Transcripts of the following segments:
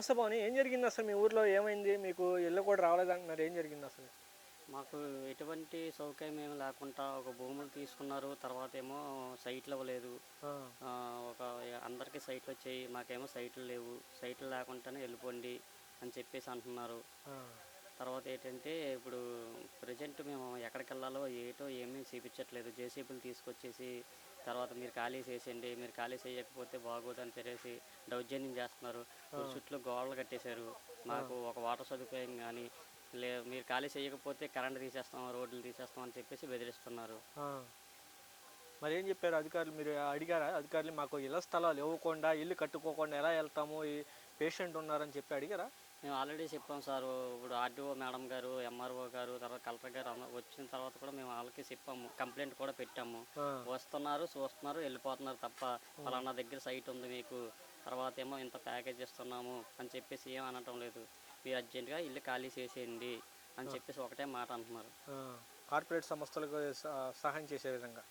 నమస్తే భవని ఏం జరిగింది అసలు మీ ఊర్లో? ఏమైంది? మీకు ఇల్లు కూడా రావలేదంటున్నారు ఏం జరిగింది అసలు? మాకు ఎటువంటి సౌకర్యం ఏమి లేకుండా ఒక భూములు తీసుకున్నారు. తర్వాత ఏమో సైట్లు ఇవ్వలేదు. ఒక అందరికీ సైట్లు వచ్చాయి. మాకేమో సైట్లు లేవు. సైట్లు లేకుండానే వెళ్ళిపోండి అని చెప్పేసి అంటున్నారు. తర్వాత ఏంటంటే ఇప్పుడు ప్రజెంట్ మేము ఎక్కడికి వెళ్ళాలో ఏటో ఏమీ చూపించట్లేదు. జేసీబీలు తీసుకొచ్చేసి తర్వాత మీరు ఖాళీ చేసేయండి మీరు ఖాళీ చేయకపోతే బాగోదు అని తెలిసి దౌర్జన్యం చేస్తున్నారు. చుట్టూ గోడలు కట్టేశారు. మాకు ఒక వాటర్ సదుపాయం కానీ లే మీరు ఖాళీ చేయకపోతే కరెంట్ తీసేస్తాం రోడ్లు తీసేస్తాం అని చెప్పేసి బెదిరిస్తున్నారు. మరి ఏం చెప్పారు అధికారులు? మీరు అడిగారా? అధికారులు మాకు ఇళ్ళ స్థలాలు ఇవ్వకుండా ఇల్లు కట్టుకోకుండా ఎలా వెళ్తాము? ఈ పేషెంట్ ఉన్నారని చెప్పి అడిగారా? మేము ఆల్రెడీ చెప్పాం సార్ ఇప్పుడు ఆర్డీఓ మేడం గారు ఎంఆర్ఓ గారు తర్వాత కలెక్టర్ గారు వచ్చిన తర్వాత కూడా మేము వాళ్ళకి చెప్పాము కంప్లైంట్ కూడా పెట్టాము. వస్తున్నారు చూస్తున్నారు వెళ్ళిపోతున్నారు తప్ప ఫలానా దగ్గర సైట్ ఉంది మీకు తర్వాత ఏమో ఇంత ప్యాకేజ్ ఇస్తున్నాము అని చెప్పేసి ఏం అనటం లేదు. మీరు అర్జెంటుగా ఇల్లు ఖాళీ చేసేయండి అని చెప్పేసి ఒకటే మాట అంటున్నారు. కార్పొరేట్ సంస్థలకు సహాయం చేసే విధంగా.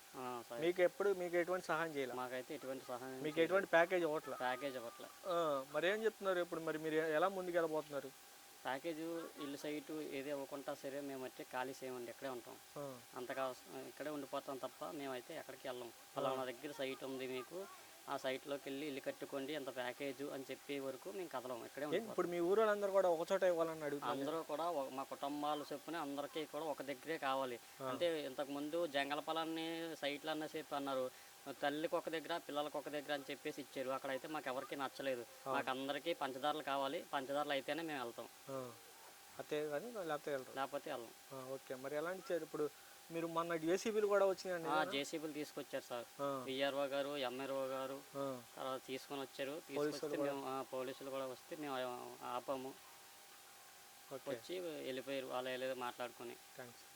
మీకు ఎప్పుడు మీకు ఎటువంటి సహాయం చేయాలి? మాకైతే ఎటువంటి సహాయం మీకు ఎటువంటి ప్యాకేజ్ ఇవ్వట్లే? ప్యాకేజ్ ఇవ్వట్లే. మరి ఏం చెప్తున్నారు ఇప్పుడు మరి? మీరు ఎలా ముందుకు వెళ్ళబోతున్నారు ప్యాకేజ్ ఇల్లు సైటు ఏది ఇవ్వకుండా సరే మేమైతే ఖాళీ చేయమండి ఇక్కడే ఉంటాం. అంతగా ఇక్కడే ఉండిపోతాం తప్ప మేమైతే ఎక్కడికి వెళ్ళాం. ఫలానా దగ్గర సైట్ ఉంది మీకు ఆ సైట్లోకి వెళ్ళి ఇల్లు కట్టుకోండి ఎంత ప్యాకేజ్ అని చెప్పే వరకు మేము కదలం ఇక్కడే ఇప్పుడు మీ ఊరు వాళ్ళందరూ కూడా ఒక చోట ఇవ్వాలని అడుగుతున్నారు. అందరూ కూడా మా కుటుంబాలు చొప్పున అందరికీ కూడా ఒక దగ్గరే కావాలి. అంటే ఇంతకు ముందు జంగల పొలాన్ని సైట్లు అన్న చెప్పి అన్నారు. తల్లికి ఒక దగ్గర పిల్లలకి ఒక దగ్గర అని చెప్పేసి ఇచ్చారు. అక్కడైతే మాకు ఎవరికి నచ్చలేదు. మాకు అందరికీ పంచదారలు కావాలి. పంచదారలు అయితేనే మేము వెళ్తాం. అంతే కానీ లేకపోతే వెళ్ళరు లేకపోతే వెళ్ళం. ఓకే. మరి ఎలాంటి ఇప్పుడు మీరు మొన్న జేసీబీలు కూడా వచ్చినాయండి జేసీబీలు తీసుకొచ్చారు సార్. విఆర్ఓ గారు ఎంఆర్ఓ గారు తర్వాత తీసుకొని వచ్చారు. తీసుకొస్తే మేము పోలీసులు కూడా వస్తే మేము ఆపాము. వచ్చి వెళ్ళిపోయారు. వాళ్ళు ఏదో మాట్లాడుకొని. థ్యాంక్స్